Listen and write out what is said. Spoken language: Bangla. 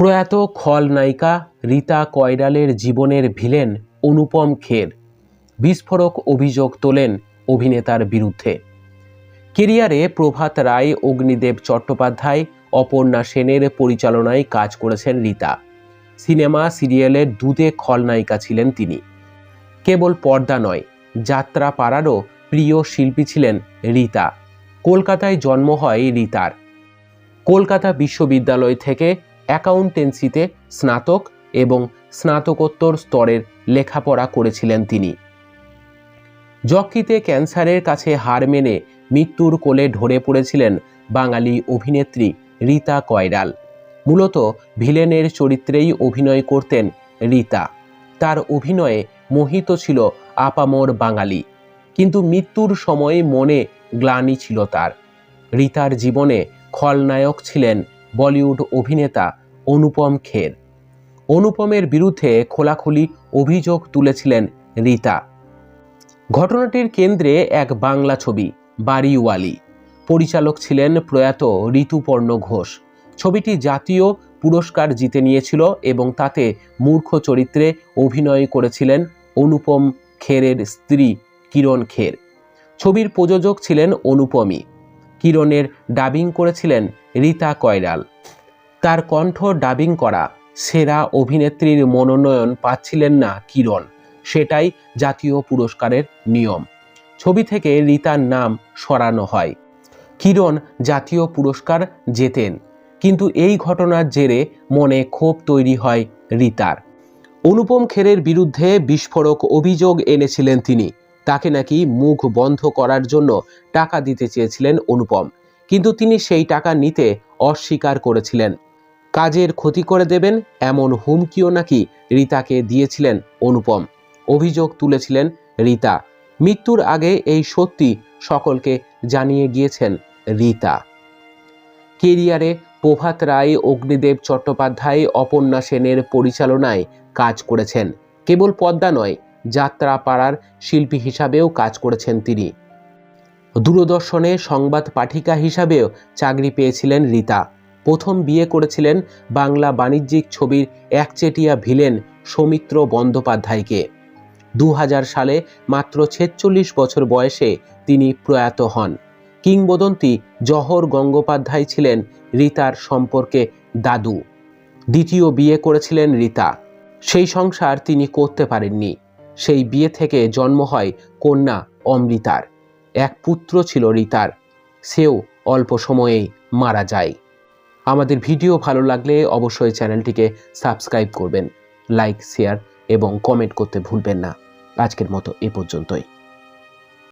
প্রয়াত খলনায়িকা রীতা কয়রালের জীবনের ভিলেন অনুপম খের বিস্ফোরক অভিযোগ তোলেন অভিনেতার বিরুদ্ধে। কেরিয়ারে প্রভাত রায়, অগ্নিদেব চট্টোপাধ্যায়, অপর্ণা সেনের পরিচালনায় কাজ করেছেন রীতা। সিনেমা, সিরিয়ালের দুধে খলনায়িকা ছিলেন তিনি। কেবল পর্দা নয় যাত্রা পাড়ারও প্রিয় শিল্পী ছিলেন রীতা। কলকাতায় জন্ম হয় রীতার। কলকাতা বিশ্ববিদ্যালয় থেকে অ্যাকাউন্টেন্সিতে স্নাতক এবং স্নাতকোত্তর স্তরের লেখাপড়া করেছিলেন তিনি। যকৃতে ক্যান্সারের কাছে হার মেনে মৃত্যুর কোলে ঢরে পড়েছিলেন বাঙালি অভিনেত্রী রীতা কয়রাল। মূলত ভিলেনের চরিত্রেই অভিনয় করতেন রীতা। তার অভিনয়ে মোহিত ছিল আপামর বাঙালি। কিন্তু মৃত্যুর সময় মনে গ্লানি ছিল তার। রীতার জীবনে খলনায়ক ছিলেন বলিউড অভিনেতা অনুপম খের। অনুপমের বিরুদ্ধে খোলাখুলি অভিযোগ তুলেছিলেন রীতা। ঘটনাটির কেন্দ্রে এক বাংলা ছবি, বাড়িওয়ালি। পরিচালক ছিলেন প্রয়াত ঋতুপর্ণ ঘোষ। ছবিটি জাতীয় পুরস্কার জিতে নিয়েছিল এবং তাতে মূর্খ চরিত্রে অভিনয় করেছিলেন অনুপম খেরের স্ত্রী কিরণ খের। ছবির প্রযোজক ছিলেন অনুপমী কিরণের ডাবিং করেছিলেন রীতা কয়রাল। তার কণ্ঠ ডাবিং করা। সেরা অভিনেত্রীর মনোনয়ন পাচ্ছিলেন না কিরণ। সেটাই জাতীয় পুরস্কারের নিয়ম। ছবি থেকে রীতার নাম সরানো হয়। কিরণ জাতীয় পুরস্কার জেতেন। কিন্তু এই ঘটনার জেরে মনে ক্ষোভ তৈরি হয় রীতার। অনুপম খেরের বিরুদ্ধে বিস্ফোরক অভিযোগ এনেছিলেন তিনি। তাকে নাকি মুখ বন্ধ করার জন্য টাকা দিতে চেয়েছিলেন অনুপম। কিন্তু তিনি সেই টাকা নিতে অস্বীকার করেছিলেন। কাজের ক্ষতি করে দেবেন এমন হুমকিও নাকি রীতাকে দিয়েছিলেন অনুপম। অভিযোগ তুলেছিলেন রীতা। মৃত্যুর আগে এই সত্যি সকলকে জানিয়ে গিয়েছেন রীতা। কেরিয়ারে প্রভাত রায়, অগ্নিদেব চট্টোপাধ্যায়, অপর্ণা সেনের পরিচালনায় কাজ করেছেন। কেবল পদ্মা নয় যাত্রা পাড়ার শিল্পী হিসাবেও কাজ করেছেন তিনি। দূরদর্শনে সংবাদ পাঠিকা হিসাবেও চাকরি পেয়েছিলেন রীতা। প্রথম বিয়ে করেছিলেন বাংলা বাণিজ্যিক ছবির একচেটিয়া ভিলেন সৌমিত্র বন্দ্যোপাধ্যায়কে। দু হাজার সালে মাত্র ছেচল্লিশ বছর বয়সে তিনি প্রয়াত হন। কিংবদন্তি জহর গঙ্গোপাধ্যায় ছিলেন রীতার সম্পর্কে দাদু। দ্বিতীয় বিয়ে করেছিলেন রীতা। সেই সংসার তিনি করতে পারেননি। সেই বিয়ে থেকে জন্ম হয় কন্যা অমৃতার। এক পুত্র ছিল রীতার। সেও অল্প সময়েই মারা যায়। আমাদের ভিডিও ভালো লাগলে অবশ্যই চ্যানেলটিকে সাবস্ক্রাইব করবেন, লাইক, শেয়ার এবং কমেন্ট করতে ভুলবেন না। আজকের মতো এ পর্যন্তই।